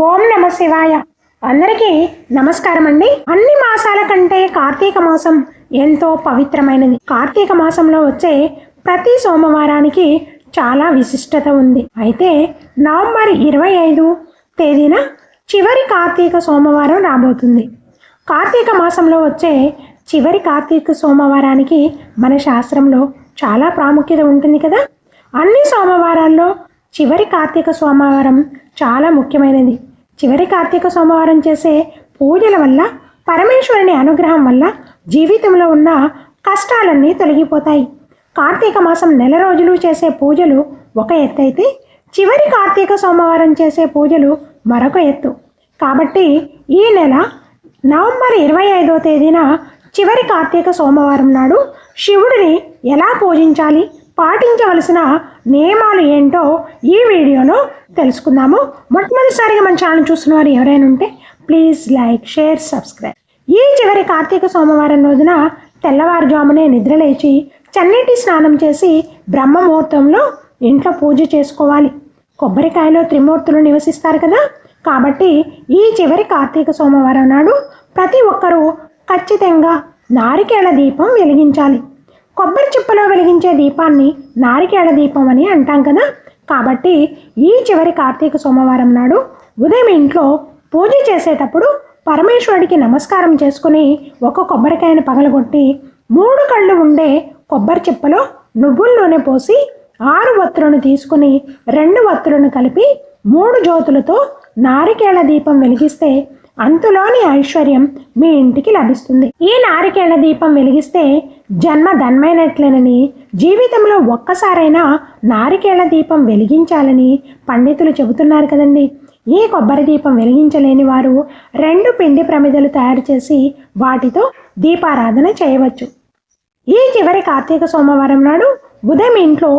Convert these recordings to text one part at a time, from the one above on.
ఓం నమ శివాయ. అందరికీ నమస్కారం అండి అన్ని మాసాల కంటే కార్తీక మాసం ఎంతో పవిత్రమైనది. కార్తీక మాసంలో వచ్చే ప్రతి సోమవారానికి చాలా విశిష్టత ఉంది. అయితే నవంబర్ ఇరవై ఐదు తేదీన చివరి కార్తీక సోమవారం రాబోతుంది. కార్తీక మాసంలో వచ్చే చివరి కార్తీక సోమవారానికి మన శాస్త్రంలో చాలా ప్రాముఖ్యత ఉంటుంది కదా. అన్ని సోమవారాల్లో చివరి కార్తీక సోమవారం చాలా ముఖ్యమైనది. చివరి కార్తీక సోమవారం చేసే పూజల వల్ల పరమేశ్వరుని అనుగ్రహం వల్ల జీవితంలో ఉన్న కష్టాలన్నీ తొలగిపోతాయి. కార్తీక మాసం నెల రోజులు చేసే పూజలు ఒక ఎత్తు అయితే చివరి కార్తీక సోమవారం చేసే పూజలు మరొక ఎత్తు. కాబట్టి ఈ నెల నవంబర్ ఇరవై ఐదో తేదీన చివరి కార్తీక సోమవారం నాడు శివుడిని ఎలా పూజించాలి? పాటించవలసిన నియమాలు ఏంటో ఈ వీడియోలో తెలుసుకుందాము. మొట్టమొదటిసారిగా మన ఛానల్ చూస్తున్న వారు ఎవరైనా ఉంటే ప్లీజ్ లైక్ షేర్ సబ్స్క్రైబ్. ఈ చివరి కార్తీక సోమవారం రోజున తెల్లవారుజామునే నిద్రలేచి చన్నీటి స్నానం చేసి బ్రహ్మ ముహూర్తంలో ఇంట్లో పూజ చేసుకోవాలి. కొబ్బరికాయలో త్రిమూర్తులు నివసిస్తారు కదా. కాబట్టి ఈ చివరి కార్తీక సోమవారం నాడు ప్రతి ఒక్కరూ ఖచ్చితంగా నారికేళ దీపం వెలిగించాలి. కొబ్బరి చిప్పలో వెలిగించే దీపాన్ని నారికేళ దీపం అని అంటాం కదా. కాబట్టి ఈ చివరి కార్తీక సోమవారం నాడు ఉదయం ఇంట్లో పూజ చేసేటప్పుడు పరమేశ్వరుడికి నమస్కారం చేసుకుని ఒక కొబ్బరికాయను పగలగొట్టి మూడు కళ్ళు ఉండే కొబ్బరి చిప్పలో నువ్వుల నూనె పోసి ఆరు వత్తులను తీసుకుని రెండు వత్తులను కలిపి మూడు జ్యోతులతో నారికేళ దీపం వెలిగిస్తే అంతులోని ఐశ్వర్యం మీ ఇంటికి లభిస్తుంది. ఈ నారికేళ దీపం వెలిగిస్తే జన్మ ధన్మైనట్లేనని జీవితంలో ఒక్కసారైనా నారికేళ దీపం వెలిగించాలని పండితులు చెబుతున్నారు కదండి. ఈ కొబ్బరి దీపం వెలిగించలేని వారు రెండు పిండి ప్రమిదలు తయారు చేసి వాటితో దీపారాధన చేయవచ్చు. ఈ చివరి కార్తీక సోమవారం నాడు ఉదయం ఇంట్లో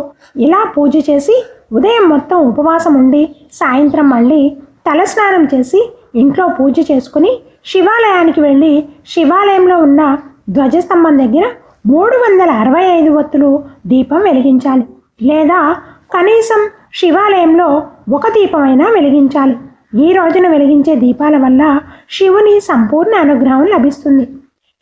ఇలా పూజ చేసి ఉదయం మొత్తం ఉపవాసం ఉండి సాయంత్రం మళ్ళీ తలస్నానం చేసి ఇంట్లో పూజ చేసుకుని శివాలయానికి వెళ్ళి శివాలయంలో ఉన్న ధ్వజస్తంభం దగ్గర మూడు వందల అరవై ఐదు ఒత్తులు దీపం వెలిగించాలి. లేదా కనీసం శివాలయంలో ఒక దీపమైనా వెలిగించాలి. ఈ రోజున వెలిగించే దీపాల వల్ల శివుని సంపూర్ణ అనుగ్రహం లభిస్తుంది.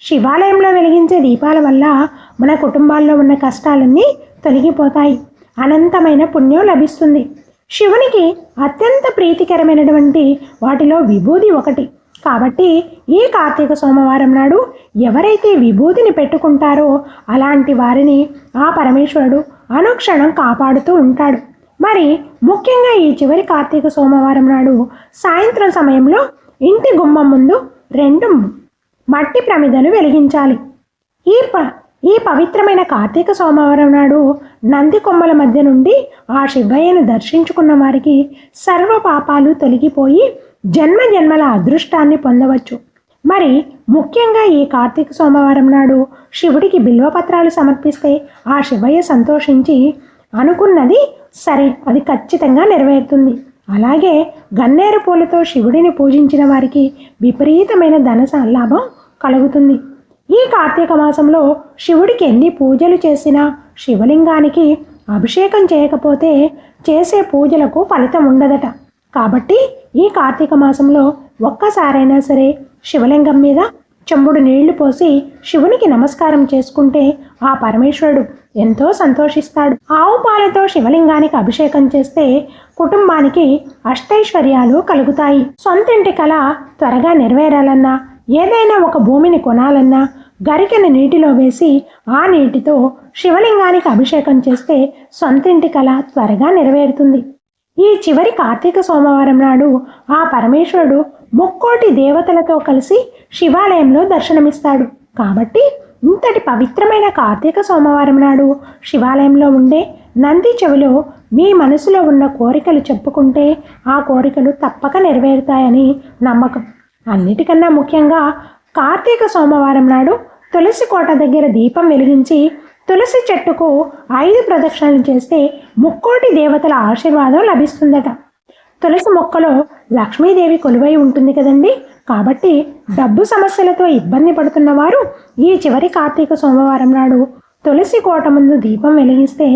శివాలయంలో వెలిగించే దీపాల వల్ల మన కుటుంబాల్లో ఉన్న కష్టాలన్నీ తొలగిపోతాయి. అనంతమైన పుణ్యం లభిస్తుంది. శివునికి అత్యంత ప్రీతికరమైనటువంటి వాటిలో విభూది ఒకటి. కాబట్టి ఈ కార్తీక సోమవారం నాడు ఎవరైతే విభూతిని పెట్టుకుంటారో అలాంటి వారిని ఆ పరమేశ్వరుడు అనుక్షణం కాపాడుతూ ఉంటాడు. మరి ముఖ్యంగా ఈ చివరి కార్తీక సోమవారం నాడు సాయంత్రం సమయంలో ఇంటి గుమ్మం ముందు రెండు మట్టి ప్రమిదను వెలిగించాలి. ఈ ప ఈ పవిత్రమైన కార్తీక సోమవారం నాడు నంది కొమ్మల మధ్య నుండి ఆ శివయ్యను దర్శించుకున్న వారికి సర్వ పాపాలు తొలగిపోయి జన్మ జన్మల అదృష్టాన్ని పొందవచ్చు. మరి ముఖ్యంగా ఈ కార్తీక సోమవారం నాడు శివుడికి బిల్వపత్రాలు సమర్పిస్తే ఆ శివయ్య సంతోషించి అనుకున్నది సరే అది ఖచ్చితంగా నెరవేరుతుంది. అలాగే గన్నేరు పూలతో శివుడిని పూజించిన వారికి విపరీతమైన ధన లాభం కలుగుతుంది. ఈ కార్తీక మాసంలో శివుడికి ఎన్ని పూజలు చేసినా శివలింగానికి అభిషేకం చేయకపోతే చేసే పూజలకు ఫలితం ఉండదట. కాబట్టి ఈ కార్తీక మాసంలో ఒక్కసారైనా సరే శివలింగం మీద చెంబుడు నీళ్ళు పోసి శివునికి నమస్కారం చేసుకుంటే ఆ పరమేశ్వరుడు ఎంతో సంతోషిస్తాడు. ఆవు పాలతో శివలింగానికి అభిషేకం చేస్తే కుటుంబానికి అష్టైశ్వర్యాలు కలుగుతాయి. సొంతింటి కళ త్వరగా నెరవేరాలన్నా ఏదైనా ఒక భూమిని కొనాలన్నా గరికెను నీటిలో వేసి ఆ నీటితో శివలింగానికి అభిషేకం చేస్తే సొంతింటి కళ త్వరగా నెరవేరుతుంది. ఈ చివరి కార్తీక సోమవారం నాడు ఆ పరమేశ్వరుడు ముక్కోటి దేవతలతో కలిసి శివాలయంలో దర్శనమిస్తాడు. కాబట్టి ఇంతటి పవిత్రమైన కార్తీక సోమవారం నాడు శివాలయంలో ఉండే నంది చెవిలో మీ మనసులో ఉన్న కోరికలు చెప్పుకుంటే ఆ కోరికలు తప్పక నెరవేరుతాయని నమ్మకం. అన్నిటికన్నా ముఖ్యంగా కార్తీక సోమవారం నాడు తులసి కోట దగ్గర దీపం వెలిగించి తులసి చెట్టుకు ఐదు ప్రదక్షిణలు చేస్తే ముక్కోటి దేవతల ఆశీర్వాదం లభిస్తుందట. తులసి మొక్కలో లక్ష్మీదేవి కొలువై ఉంటుంది కదండి. కాబట్టి డబ్బు సమస్యలతో ఇబ్బంది పడుతున్నవారు ఈ చివరి కార్తీక సోమవారం నాడు తులసి కోట ముందు దీపం వెలిగిస్తే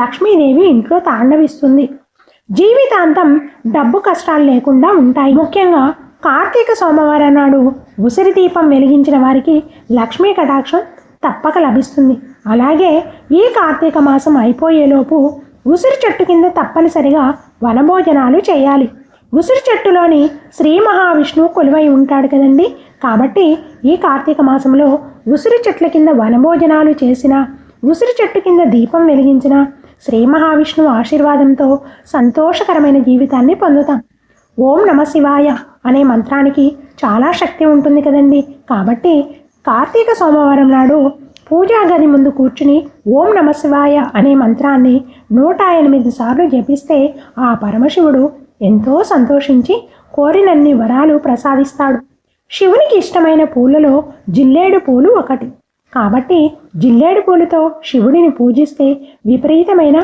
లక్ష్మీదేవి ఇంట్లో తాండవిస్తుంది. జీవితాంతం డబ్బు కష్టాలు లేకుండా ఉంటాయి. ముఖ్యంగా కార్తీక సోమవారం నాడు ఉసిరి దీపం వెలిగించిన వారికి లక్ష్మీ కటాక్షం తప్పక లభిస్తుంది. అలాగే ఈ కార్తీక మాసం అయిపోయేలోపు ఉసిరి చెట్టు కింద తప్పనిసరిగా వనభోజనాలు చేయాలి. ఉసిరి చెట్టులోని శ్రీ మహావిష్ణువు కొలువై ఉంటాడు కదండి. కాబట్టి ఈ కార్తీక మాసంలో ఉసిరి చెట్ల కింద వనభోజనాలు చేసిన ఉసిరి చెట్టు కింద దీపం వెలిగించిన శ్రీ మహావిష్ణువు ఆశీర్వాదంతో సంతోషకరమైన జీవితాన్ని పొందుతాం. ఓం నమ శివాయ అనే మంత్రానికి చాలా శక్తి ఉంటుంది కదండి. కాబట్టి కార్తీక సోమవారం నాడు పూజా గది ముందు కూర్చుని ఓం నమ శివాయ అనే మంత్రాన్ని నూట ఎనిమిది సార్లు జపిస్తే ఆ పరమశివుడు ఎంతో సంతోషించి కోరినన్ని వరాలు ప్రసాదిస్తాడు. శివునికి ఇష్టమైన పూలలో జిల్లేడు పూలు ఒకటి. కాబట్టి జిల్లేడు పూలతో శివుడిని పూజిస్తే విపరీతమైన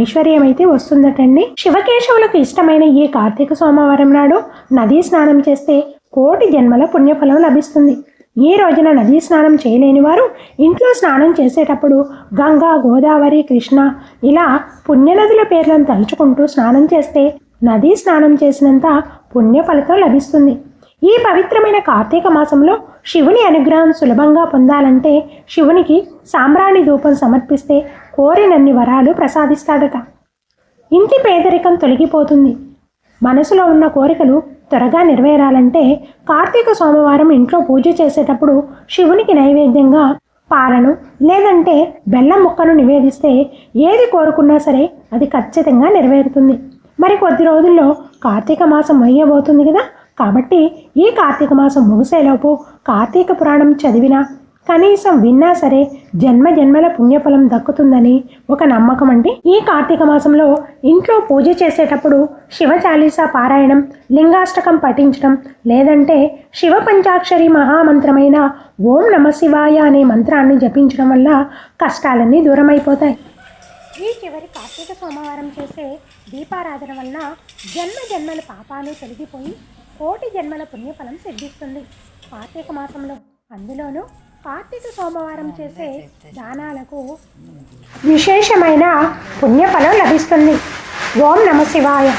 ఐశ్వర్యమైతే వస్తుందటండి. శివకేశవులకు ఇష్టమైన ఈ కార్తీక సోమవారం నాడు నదీ స్నానం చేస్తే కోటి జన్మల పుణ్యఫలం లభిస్తుంది. ఈ రోజున నదీ స్నానం చేయలేని వారు ఇంట్లో స్నానం చేసేటప్పుడు గంగా గోదావరి కృష్ణ ఇలా పుణ్యనదుల పేర్లను తలుచుకుంటూ స్నానం చేస్తే నదీ స్నానం చేసినంత పుణ్య ఫలితం లభిస్తుంది. ఈ పవిత్రమైన కార్తీక మాసంలో శివుని అనుగ్రహం సులభంగా పొందాలంటే శివునికి సాంబ్రాణి ధూపం సమర్పిస్తే కోరినన్ని వరాలు ప్రసాదిస్తాడట. ఇంటి పేదరికం తొలగిపోతుంది. మనసులో ఉన్న కోరికలు త్వరగా నెరవేరాలంటే కార్తీక సోమవారం ఇంట్లో పూజ చేసేటప్పుడు శివునికి నైవేద్యంగా పాలను లేదంటే బెల్లం ముక్కను నివేదిస్తే ఏది కోరుకున్నా సరే అది ఖచ్చితంగా నెరవేరుతుంది. మరి కొద్ది రోజుల్లో కార్తీక మాసం అయ్యబోతుంది కదా. కాబట్టి ఈ కార్తీక మాసం ముగిసేలోపు కార్తీక పురాణం చదివినా కనీసం విన్నా సరే జన్మ జన్మల పుణ్యఫలం దక్కుతుందని ఒక నమ్మకం అండి. ఈ కార్తీక మాసంలో ఇంట్లో పూజ చేసేటప్పుడు శివ చాలీసా పారాయణం లింగాష్టకం పఠించడం లేదంటే శివ పంచాక్షరి మహామంత్రమైన ఓం నమ శివాయ అనే మంత్రాన్ని జపించడం వల్ల కష్టాలన్నీ దూరమైపోతాయి. ఈ చివరి కార్తీక సోమవారం చేసే దీపారాధన వలన జన్మ జన్మల పాపాలు తొలగిపోయి కోటి జన్మల పుణ్యఫలం సిద్ధిస్తుంది. కార్తీక మాసంలో అందులోనూ కార్తీక సోమవారం చేసే దానాలకు విశేషమైన పుణ్యఫలం లభిస్తుంది. ఓం నమ శివాయ.